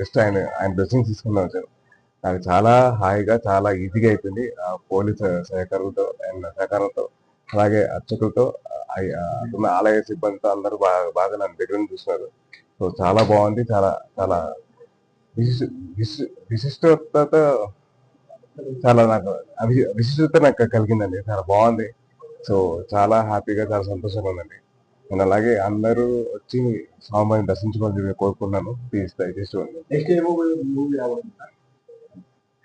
Just ఆయన ఆయన blessings తీసుకుని వచ్చాను నాకు చాలా హాయిగా చాలా ఈజీగా అయిపోయింది. ఆ పోలీస్ సహకారులతో అండ్ సహకారంతో అలాగే అర్చకులతో ఉన్న ఆలయ సిబ్బందితో అందరూ బాగా బాగా నన్ను దగ్గర నుంచి చూస్తున్నారు. సో చాలా బాగుంది. చాలా చాలా విశిష్ట విశిష్టత చాలా నాకు అవి- విశిష్టత నాకు కలిగిందండి. చాలా బాగుంది. సో చాలా హ్యాపీగా చాలా సంతోషంగా ఉందండి. నేను అలాగే అందరూ వచ్చి స్వామిని దర్శించుకోవాలని కోరుకున్నాను. ప్లీజ్ దయచేసి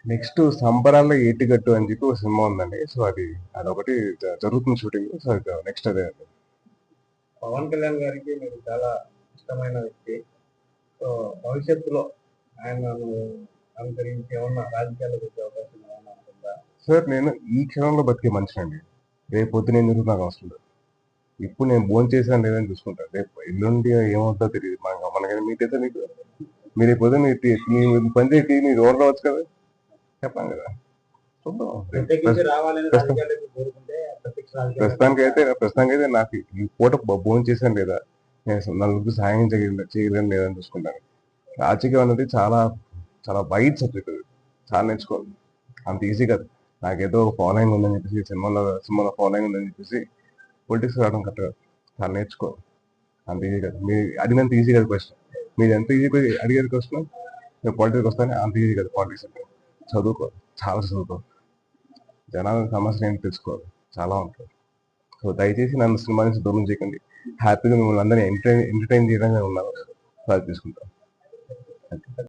నెక్స్ట్ సంబరాల్లో ఏటిగట్టు అని చెప్పి ఒక సినిమా ఉందండి. సో అది అదొకటి జరుగుతుంది షూటింగ్ సో నెక్స్ట్ అదే అండి. పవన్ కళ్యాణ్ గారికి మీరు చాలా ఇష్టమైన వ్యక్తి. సో భవిష్యత్తులో ఆయన అనుకరించి ఏమన్నా రాజకీయాలకు వచ్చే అవకాశం ఏమన్నా ఉంటుందా? సార్ నేను ఈ క్షణంలో బతికే మనిషి అండి రేపు పొద్దున ఏం జరుగుతుంది నాకు అవసరం లేదు. ఇప్పుడు నేను భోజనం చేశాను లేదని చూసుకుంటాను రేపు ఎల్లుండి ఏమవుతుందో తెలియదు మనకి మనకైనా మీకైతే మీకు మీరు పొద్దున మీ పని చేసి మీరు రోడ్ రావచ్చు కదా. చెప్పాను కదా. ప్రస్తుతానికి అయితే ప్రస్తుతానికి అయితే నాకు ఈ పూట భోజనం చేశాను లేదా? నేను నలుగురికి సాయం చేయగలను చేయగలను లేదని చూసుకుంటాను. రాజకీయం అనేది చాలా చాలా వైడ్ సబ్జెక్ట్ అది. చాలా నేర్చుకోవాలి. అంత ఈజీ కాదు. నాకేదో ఫాలోయింగ్ ఉందని చెప్పేసి సినిమాలో సినిమాలో ఫాలోయింగ్ ఉందని చెప్పేసి పొలిటిక్స్ రావడం కరెక్ట్ కాదు. చాలా నేర్చుకో. అంత ఈజీ కాదు. మీ అడిగినంత ఈజీ కాదు క్వశ్చన్ మీరు ఎంత ఈజీ అడిగేది క్వశ్చన్ నేను పాలిటిక్స్ వస్తానే అంత ఈజీ కాదు పాలిటిక్స్ అంటే. చదువుకో. చాలా చదువుకో. జనాల సమస్యలు ఏంటి తెలుసుకోవాలి. చాలా ఉంటుంది సో దయచేసి నన్ను సినిమా నుంచి దూరం చేయకండి. హ్యాపీగా మిమ్మల్ని అందరినీ ఎంటర్టైన్ ఎంటర్టైన్ చేయడానికి ఉన్నాను. సార్ తీసుకుంటాం తీసుకుంటాను